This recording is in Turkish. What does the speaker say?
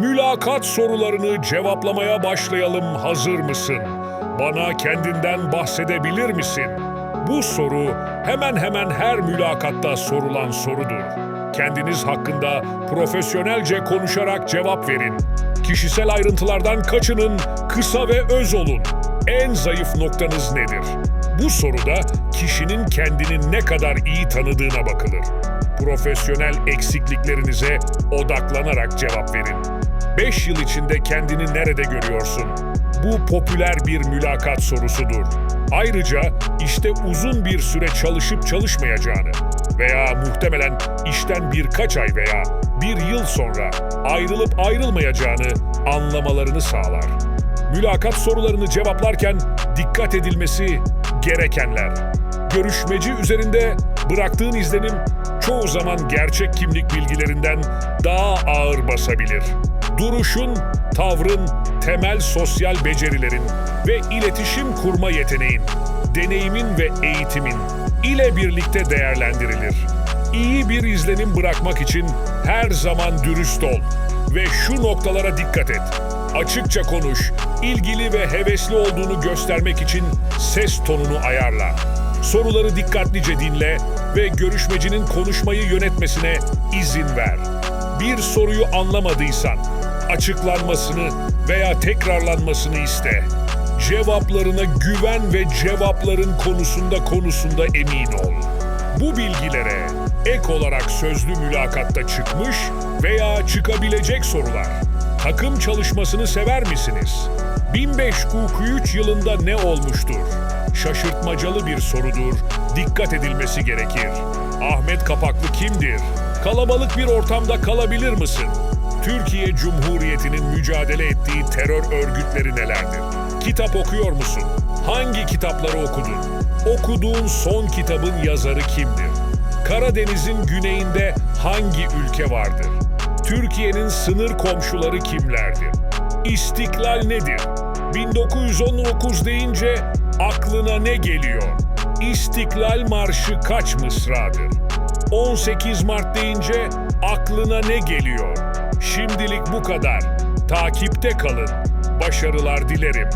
Mülakat sorularını cevaplamaya başlayalım. Hazır mısın? Bana kendinden bahsedebilir misin? Bu soru hemen hemen her mülakatta sorulan sorudur. Kendiniz hakkında profesyonelce konuşarak cevap verin. Kişisel ayrıntılardan kaçının, kısa ve öz olun. En zayıf noktanız nedir? Bu soruda kişinin kendini ne kadar iyi tanıdığına bakılır. Profesyonel eksikliklerinize odaklanarak cevap verin. 5 yıl içinde kendini nerede görüyorsun? Bu popüler bir mülakat sorusudur. Ayrıca işte uzun bir süre çalışıp çalışmayacağını veya muhtemelen işten birkaç ay veya bir yıl sonra ayrılıp ayrılmayacağını anlamalarını sağlar. Mülakat sorularını cevaplarken dikkat edilmesi gerekenler. Görüşmeci üzerinde bıraktığın izlenim çoğu zaman gerçek kimlik bilgilerinden daha ağır basabilir. Duruşun, tavrın, temel sosyal becerilerin ve iletişim kurma yeteneğin, deneyimin ve eğitimin ile birlikte değerlendirilir. İyi bir izlenim bırakmak için her zaman dürüst ol ve şu noktalara dikkat et. Açıkça konuş, ilgili ve hevesli olduğunu göstermek için ses tonunu ayarla. Soruları dikkatlice dinle ve görüşmecinin konuşmayı yönetmesine izin ver. Bir soruyu anlamadıysan açıklanmasını veya tekrarlanmasını iste. Cevaplarına güven ve cevapların konusunda konusunda emin ol. Bu bilgilere ek olarak sözlü mülakatta çıkmış veya çıkabilecek sorular. Takım çalışmasını sever misiniz? 1543 yılında ne olmuştur? Şaşırtmacalı bir sorudur. Dikkat edilmesi gerekir. Ahmet Kapaklı kimdir? Kalabalık bir ortamda kalabilir misin? Türkiye Cumhuriyeti'nin mücadele ettiği terör örgütleri nelerdir? Kitap okuyor musun? Hangi kitapları okudun? Okuduğun son kitabın yazarı kimdir? Karadeniz'in güneyinde hangi ülke vardır? Türkiye'nin sınır komşuları kimlerdir? İstiklal nedir? 1919 deyince aklına ne geliyor? İstiklal Marşı kaç mısradır? 18 Mart deyince aklına ne geliyor? Şimdilik bu kadar. Takipte kalın. Başarılar dilerim.